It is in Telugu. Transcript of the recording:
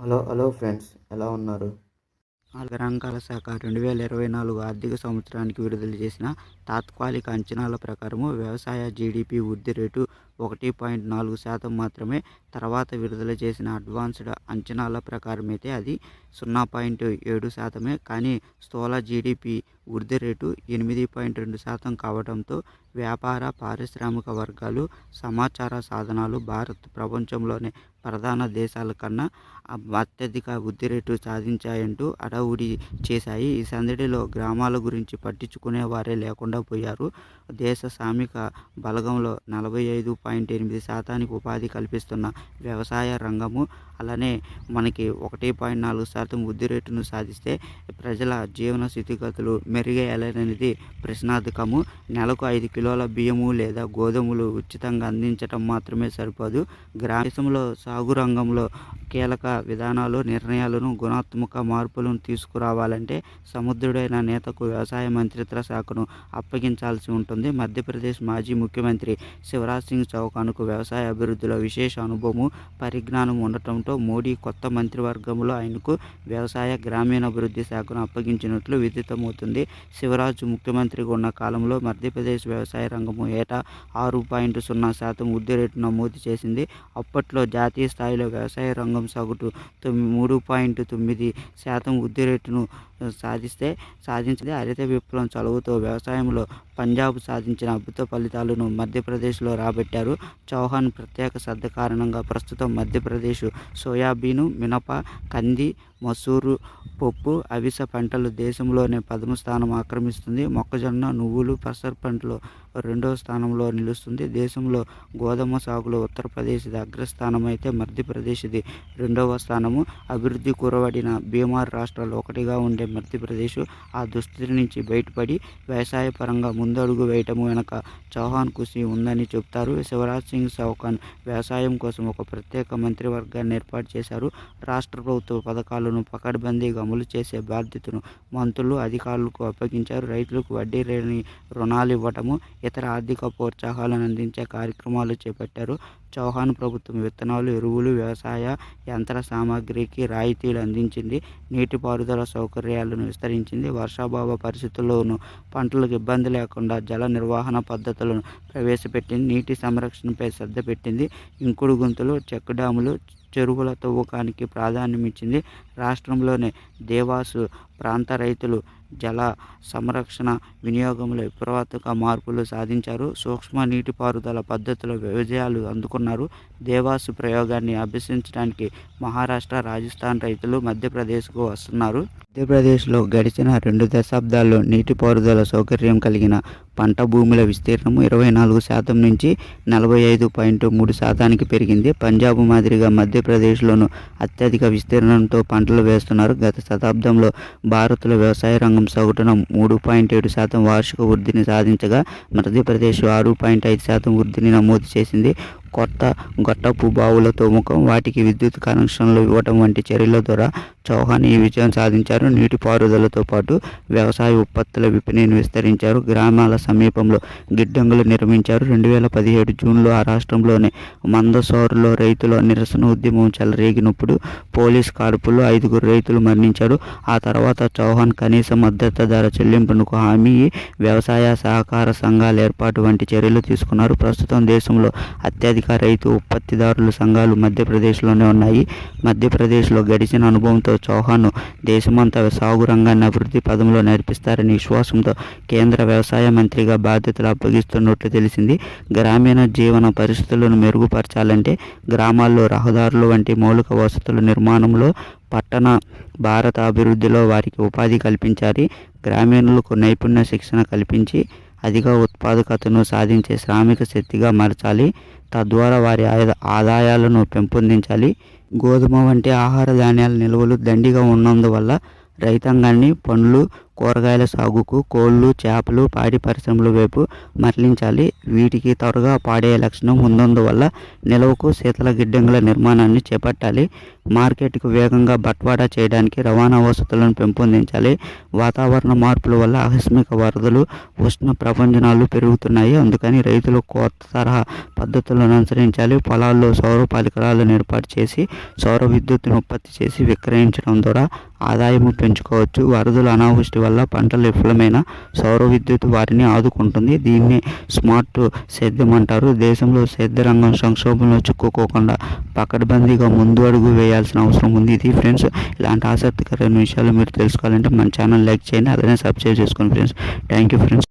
హలో హలో ఫ్రెండ్స్ ఎలా ఉన్నారు? గణాంకాల శాఖ రెండు వేల ఇరవై నాలుగు ఆర్థిక సంవత్సరానికి విడుదల చేసిన తాత్కాలిక అంచనాల ప్రకారము వ్యవసాయ జీడిపి వృద్ధి రేటు ఒకటి పాయింట్ నాలుగు శాతం మాత్రమే తర్వాత విడుదల చేసిన అడ్వాన్స్డ్ అంచనాల ప్రకారం అయితే అది సున్నా పాయింట్ ఏడు శాతమే. కానీ స్థూల జీడిపి వృద్ధి రేటు ఎనిమిది పాయింట్ రెండు శాతం కావడంతో వ్యాపార పారిశ్రామిక వర్గాలు సమాచార సాధనాలు భారత్ ప్రపంచంలోనే ప్రధాన దేశాల కన్నా అత్యధిక వృద్ధి రేటు సాధించాయంటూ అడవుడి చేశాయి. ఈ సందడిలో గ్రామాల గురించి పట్టించుకునే వారే లేకుండా పోయారు. దేశ సామిక బలగంలో నలభై ఐదు పాయింట్ ఎనిమిది శాతానికి ఉపాధి కల్పిస్తున్న వ్యవసాయ రంగము అలానే మనకి ఒకటి పాయింట్ నాలుగు శాతం వృద్ధి రేటును సాధిస్తే ప్రజల జీవన స్థితిగతులు మెరుగయ్యాలనేది ప్రశ్నార్థకము. నెలకు ఐదు కిలోల బియ్యము లేదా గోధుమలు ఉచితంగా అందించటం మాత్రమే సరిపోదు. గ్రామీణంలో సాగు రంగంలో కీలక విధానాలు నిర్ణయాలను గుణాత్మక మార్పులను తీసుకురావాలంటే సముద్రుడైన నేతకు వ్యవసాయ మంత్రిత్వ శాఖను అప్పగించాల్సి ఉంటుంది. మధ్యప్రదేశ్ మాజీ ముఖ్యమంత్రి శివరాజ్ సింగ్ చౌహాన్కు వ్యవసాయ అభివృద్ధిలో విశేష అనుభవము పరిజ్ఞానం ఉండటంతో మోడీ కొత్త మంత్రివర్గంలో ఆయనకు వ్యవసాయ గ్రామీణాభివృద్ధి శాఖను అప్పగించినట్లు విదితమవుతుంది. శివరాజ్ ముఖ్యమంత్రిగా ఉన్న కాలంలో మధ్యప్రదేశ్ వ్యవసాయ వ్యవసాయ రంగము ఏటా ఆరు పాయింట్ సున్నా శాతం వృద్ధి రేటు నమోదు చేసింది. అప్పట్లో జాతీయ స్థాయిలో వ్యవసాయ రంగం సగటు తొమ్మిది మూడు పాయింట్ తొమ్మిది శాతం వృద్ధి రేటును సాధిస్తే సాధించింది హరిత విప్లవం చలువుతో వ్యవసాయంలో పంజాబ్ సాధించిన అద్భుత ఫలితాలను మధ్యప్రదేశ్లో రాబట్టారు. చౌహాన్ ప్రత్యేక శ్రద్ధ కారణంగా ప్రస్తుతం మధ్యప్రదేశ్ సోయాబీను మినప కంది మసూరు పప్పు అవిస పంటలు దేశంలోనే ప్రథమ స్థానం ఆక్రమిస్తుంది. మొక్కజొన్న నువ్వులు పెసర పంటలు రెండవ స్థానంలో నిలుస్తుంది. దేశంలో గోధుమ సాగులో ఉత్తరప్రదేశ్ది అగ్రస్థానమైతే మధ్యప్రదేశ్ది రెండవ స్థానము. అభివృద్ధి కూరబడిన బీమార్ రాష్ట్రాలు ఒకటిగా ఉండే మధ్యప్రదేశ్ ఆ దుస్థితి నుంచి బయటపడి వ్యవసాయ పరంగా ముందడుగు వేయటము వెనక చౌహాన్ కృషి ఉందని చెప్తారు శివరాజ్ సింగ్ చౌహాన్ వ్యవసాయం కోసం ఒక ప్రత్యేక మంత్రివర్గాన్ని ఏర్పాటు చేశారు. రాష్ట్ర ప్రభుత్వ పథకాలను పకడ్బందీగా అమలు చేసే బాధ్యతను మంత్రులు అధికారులకు అప్పగించారు. రైతులకు వడ్డీ లేని రుణాలు ఇవ్వటము ఇతర ఆర్థిక ప్రోత్సాహాలను అందించే కార్యక్రమాలు చేపట్టారు. చౌహాన్ ప్రభుత్వం విత్తనాలు ఎరువులు వ్యవసాయ యంత్ర సామాగ్రికి రాయితీలు అందించింది. నీటిపారుదల సౌకర్యాలను విస్తరించింది. వర్షాభావ పరిస్థితుల్లోనూ పంటలకు ఇబ్బంది లేకుండా జల నిర్వహణ పద్ధతులను ప్రవేశపెట్టింది. నీటి సంరక్షణపై శ్రద్ధ పెట్టింది. ఇంకుడు గుంతలు చెక్ డ్యాములు చెరువుల తవ్వకానికి ప్రాధాన్యమిచ్చింది. రాష్ట్రంలోనే దేవాసు ప్రాంత రైతులు జల సంరక్షణ వినియోగంలో విప్లవాత్మక మార్పులు సాధించారు. సూక్ష్మ నీటిపారుదల పద్ధతిలో విజయాలు అందుకున్నారు. దేవాసు ప్రయోగాన్ని అభ్యసించడానికి మహారాష్ట్ర రాజస్థాన్ రైతులు మధ్యప్రదేశ్కు వస్తున్నారు. మధ్యప్రదేశ్లో గడిచిన రెండు దశాబ్దాల్లో నీటిపారుదల సౌకర్యం కలిగిన పంట భూముల విస్తీర్ణము ఇరవై నాలుగు శాతం నుంచి నలభై ఐదు పాయింట్ మూడు శాతానికి పెరిగింది. పంజాబ్ మాదిరిగా మధ్యప్రదేశ్లోనూ అత్యధిక విస్తీర్ణంతో పంటలు వేస్తున్నారు. గత శతాబ్దంలో భారత్లో వ్యవసాయ రంగం సగటున మూడు పాయింట్ ఏడు శాతం వార్షిక వృద్ధిని సాధించగా మధ్యప్రదేశ్ ఆరు పాయింట్ ఐదు శాతం వృద్ధిని నమోదు చేసింది. కొత్త గొట్టపు బావుల తవ్వకం వాటికి విద్యుత్ కనెక్షన్లు ఇవ్వటం వంటి చర్యల ద్వారా చౌహాన్ ఈ విజయం సాధించారు. నీటిపారుదలతో పాటు వ్యవసాయ ఉత్పత్తుల విపణిని విస్తరించారు. గ్రామాల సమీపంలో గిడ్డంగులు నిర్మించారు. రెండు వేల పదిహేడు జూన్లో ఆ రాష్ట్రంలోని మందసోరులో రైతుల నిరసన ఉద్యమం చెలరేగినప్పుడు పోలీస్ కాడుపులో ఐదుగురు రైతులు మరణించారు. ఆ తర్వాత చౌహాన్ కనీస మద్దతు ధర చెల్లింపునకు హామీ వ్యవసాయ సహకార సంఘాల ఏర్పాటు వంటి చర్యలు తీసుకున్నారు. ప్రస్తుతం దేశంలో అత్యధిక రైతు ఉత్పత్తిదారుల సంఘాలు మధ్యప్రదేశ్లోనే ఉన్నాయి. మధ్యప్రదేశ్లో గడిచిన అనుభవంతో చౌహాన్ దేశమంతా సాగు రంగాన్ని అభివృద్ధి పదంలో నడిపిస్తారని విశ్వాసంతో కేంద్ర వ్యవసాయ మంత్రిగా బాధ్యతలు అప్పగిస్తున్నట్లు తెలిసింది. గ్రామీణ జీవన పరిస్థితులను మెరుగుపరచాలంటే గ్రామాల్లో రహదారులు వంటి మౌలిక వసతుల నిర్మాణంలో పట్టణ భారత అభివృద్ధిలో వారికి ఉపాధి కల్పించాలి. గ్రామీణులకు నైపుణ్య శిక్షణ కల్పించి అధిక ఉత్పాదకతను సాధించే శ్రామిక శక్తిగా మార్చాలి. తద్వారా వారి ఆదాయాలను పెంపొందించాలి. గోధుమ వంటి ఆహార ధాన్యాల నిల్వలు దండిగా ఉన్నందువల్ల రైతాంగాన్ని పనులు కూరగాయల సాగుకు కోళ్ళు చేపలు పాడి పరిశ్రమల వైపు మరలించాలి. వీటికి త్వరగా పాడే లక్షణం ఉన్నందువల్ల నిలవకు శీతల గిడ్డంగుల నిర్మాణాన్ని చేపట్టాలి. మార్కెట్కు వేగంగా బట్వాడా చేయడానికి రవాణా వసతులను పెంపొందించాలి. వాతావరణ మార్పుల వల్ల ఆకస్మిక వరదలు ఉష్ణ ప్రపంచనాలు పెరుగుతున్నాయి. అందుకని రైతులు కొత్త తరహా పద్ధతులను అనుసరించాలి. పొలాల్లో సౌర పరికరాలను ఏర్పాటు చేసి సౌర విద్యుత్తును ఉత్పత్తి చేసి విక్రయించడం ద్వారా ఆదాయము పెంచుకోవచ్చు. వరదలు అనావృష్టి వల్ల పంటలు విఫలమైన సౌర విద్యుత్ వారిని ఆదుకుంటుంది. దీన్ని స్మార్ట్ సేద్యం అంటారు. దేశంలో సేద్య రంగం సంక్షోభంలో చిక్కుకోకుండా పకడ్బందీగా ముందు అడుగు వేయాల్సిన అవసరం ఉంది. ఇది ఫ్రెండ్స్ ఇలాంటి ఆసక్తికరమైన విషయాలు మీరు తెలుసుకోవాలంటే మన ఛానల్ లైక్ చేయండి అలానే సబ్స్క్రైబ్ చేసుకోండి ఫ్రెండ్స్. Thank you friends.